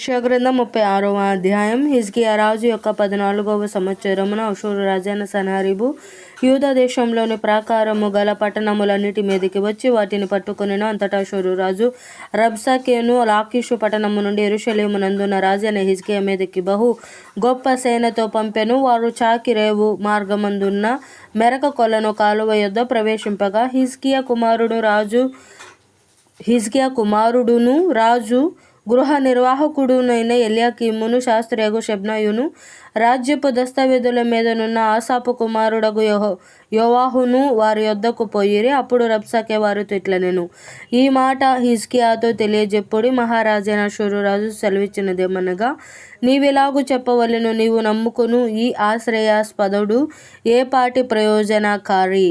యెషయా ముప్పై ఆరవ అధ్యాయం హిజ్కియా రాజు యొక్క పద్నాలుగవ సంవత్సరమున అషూరు రాజైన సన్హెరీబు యూదా దేశంలోని ప్రాకారము గల పట్టణములన్నిటి మీదకి వచ్చి వాటిని పట్టుకొనెను. అంతటా అషూరు రాజు రబ్సాకేను లాకీషు పట్టణము నుండి యెరూషలేమునందున్న రాజైన హిజ్కియా మీదకి బహు గొప్ప సేనతో పంపెను. వారు చాకిరేవు మార్గమందున్న మెరక కొలను కాలువ యొద్ద ప్రవేశింపగా హిజ్కియా కుమారుడు రాజు హిజ్కియా కుమారుడును రాజు గృహ నిర్వాహకుడునైన ఎల్యాకీమును శాస్త్రియగు షెబ్నాయును రాజ్యపు దస్తావేదుల మీదనున్న ఆసాపు కుమారుడగు యో యోవాహును వారి యొద్దకు పోయిరి. అప్పుడు రబ్సాకే వారితో ఇట్లనెను, ఈ మాట హిజ్కియాతో తెలియజెప్పుడి. మహారాజైన అష్షూరురాజు సెలవిచ్చినదేమనగా, నీవిలాగు చెప్పవలెను, నీవు నమ్ముకును ఈ ఆశ్రయాస్పదుడు పాటి ప్రయోజనకారి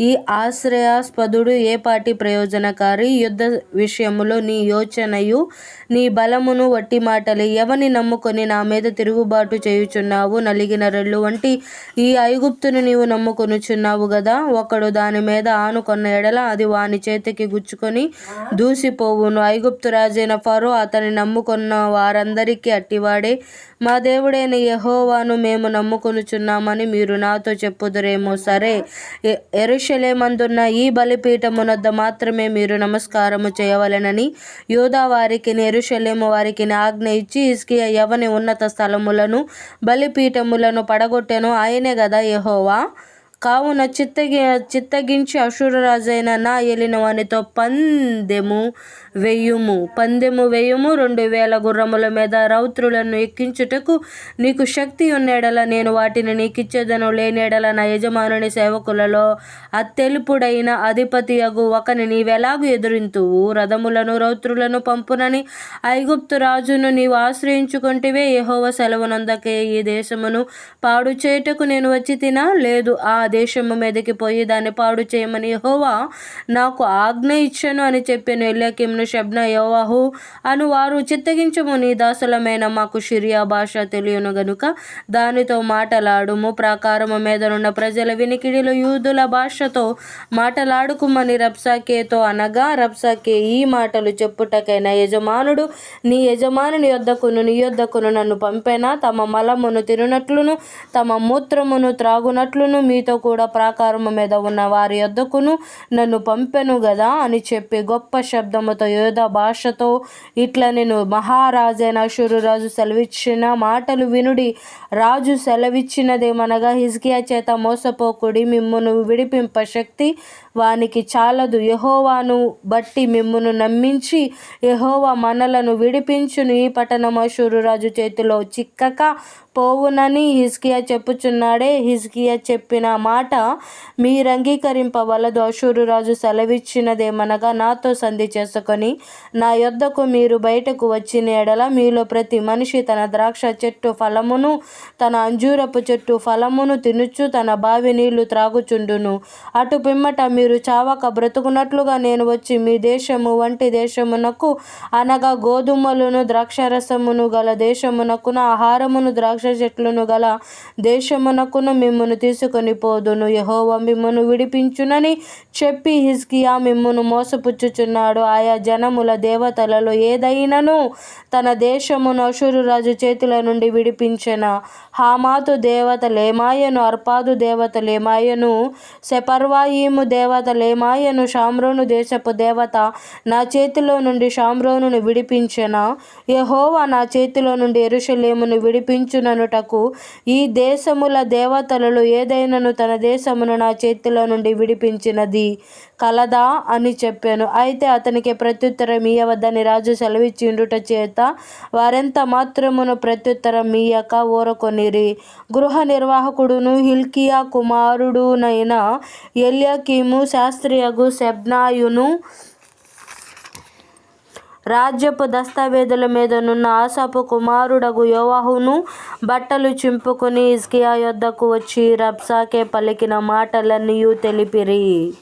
ఈ ఆశ్రయాస్పదుడు ఏపాటి ప్రయోజనకారి? యుద్ధ విషయములో నీ యోచనయు నీ బలమును వట్టి మాటలే. ఎవని నమ్ముకొని నా మీద తిరుగుబాటు చేయుచున్నావు? నలిగిన రెళ్ళు వంటి ఈ ఐగుప్తును నీవు నమ్ముకొనుచున్నావు కదా ఒకడు దాని మీద ఆనుకొన్న ఎడల అది వాని చేతికి గుచ్చుకొని దూసిపోవును. ఐగుప్తు రాజైన ఫరో అతని నమ్ముకున్న వారందరికీ అట్టివాడే. మా దేవుడైన యహోవాను మేము నమ్ముకొనుచున్నామని మీరు నాతో చెప్పుదురేమో. సరే. యెరూషలేమందున్న ఈ బలిపీఠమునొద్ద మాత్రమే మీరు నమస్కారము చేయవలెనని యోధా వారికి నెరుషలేము వారికిని ఆజ్ఞ ఇచ్చి హిజ్కియా ఎవని ఉన్నత స్థలములను బలిపీఠములను పడగొట్టెను. ఆయనే గదా యెహోవా. కావున చిత్తగి చిత్తగించి అసురరాజైన నా ఏలినవానితో పందెము వెయ్యుము పందెము వెయ్యుము రెండు వేల గుర్రముల మీద రౌత్రులను ఎక్కించుటకు నీకు శక్తి ఉన్న ఎడల నేను వాటిని నీకిచ్చేదను లేని ఎడల నా యజమానుని సేవకులలో అత్తెలుపుడైన అధిపతియగు ఒకని నీవెలాగు ఎదురింతువు? రథములను రౌత్రులను పంపునని ఐగుప్తు రాజును నీవు ఆశ్రయించుకుంటేవే యహోవ సెలవునందకే ఈ దేశమును పాడు చేయుటకు నేను వచ్చి తినా లేదు ఆ దేశము మీదకి పోయి దాన్ని పాడు చేయమని యహోవా నాకు ఆజ్ఞ ఇచ్చెను అని చెప్పెను. ఎల్యాకీమును షెబ్నా యోవాహు అను వారు చిత్తగించుము. నీ దాసులమైన మాకు షిరియా భాష తెలియను గనుక దానితో మాటలాడుము. ప్రాకారము మీదనున్న ప్రజల వినికిడిలో యూదుల భాషతో మాటలాడుకుమని రబ్సాకేతో అనగా రబ్సాకే ఈ మాటలు చెప్పుటకైనా యజమానుడు నీ యజమానుని యొద్దకును నీ యొద్దకును నన్ను పంపేనా? తమ మలమును తినునట్లును తమ మూత్రమును త్రాగునట్లును మీతో కూడా ప్రాకారము మీద ఉన్న వారి యొద్దకును నన్ను పంపెను గదా అని చెప్పి గొప్ప శబ్దముతో యోధ భాషతో ఇట్లా నేను మహారాజైన అశురురాజు సెలవిచ్చిన మాటలు వినుడి రాజు సెలవిచ్చినదేమనగా హిజ్కియా చేత మోసపోకుడి మిమ్మును విడిపింప శక్తి వానికి చాలదు. యహోవాను బట్టి మిమ్మును నమ్మించి యహోవా మనలను విడిపించును. ఈ పట్టణం అశూరురాజు చేతిలో చిక్కక పోవునని హిజ్కియా చెప్పుచున్నాడే. హిజ్కియా చెప్పిన మాట మీరంగీకరింపవలదు. అశూరురాజు సెలవిచ్చినదేమనగా నాతో సంధి చేసుకొని నా యొద్దకు మీరు బయటకు వచ్చిన ఎడల మీలో ప్రతి మనిషి తన ద్రాక్ష చెట్టు ఫలమును తన అంజూరపు చెట్టు ఫలమును తినుచు తన బావి నీళ్ళు త్రాగుచుండును. అటు పిమ్మట మీరు చావక బ్రతుకున్నట్లుగా నేను వచ్చి మీ దేశము వంటి దేశమునకు అనగా గోధుమలను ద్రాక్షరసమును గల దేశమునకున ఆహారమును ద్రాక్ష చెట్లను గల దేశమునకును మిమ్మను తీసుకొని పోదును. యహోవ మిమ్మను విడిపించునని చెప్పి హిజ్కియా మిమ్మను మోసపుచ్చుచున్నాడు. ఆయా జనముల దేవతలలో ఏదైనను తన దేశమును అష్షూరురాజు చేతుల నుండి విడిపించిన? హమాతు దేవత లేమాయను అర్పాదు దేవత లేమాయను దేవ తర్వాత లేమాయను షామ్రోను దేశపు దేవత నా చేతిలో నుండి షామ్రోనును విడిపించిన. యహోవా నా చేతిలో నుండి ఎరుషలేమును విడిపించుననుటకు ఈ దేశముల దేవతలలో ఏదైనాను తన దేశమును నా చేతిలో నుండి విడిపించినది కలదా అని చెప్పాను. అయితే అతనికి ప్రత్యుత్తరం ఇయ్యవద్దని రాజు సెలవిచ్చిండుట చేత వారెంత మాత్రమును ప్రత్యుత్తరం ఇయ్యక ఊరకొనిరి. గృహ నిర్వాహకుడును హిల్కియా కుమారుడునైన ఎల్యాకీము శాస్త్రియగు షెబ్నాయును రాజ్యపు దస్తావేదుల మీదనున్న ఆసాపు కుమారుడగు యోవాహును బట్టలు చింపుకొని హిజ్కియా యొద్దకు వచ్చి రబ్సాకే పలికిన మాటలన్నీయు తెలిపిరి.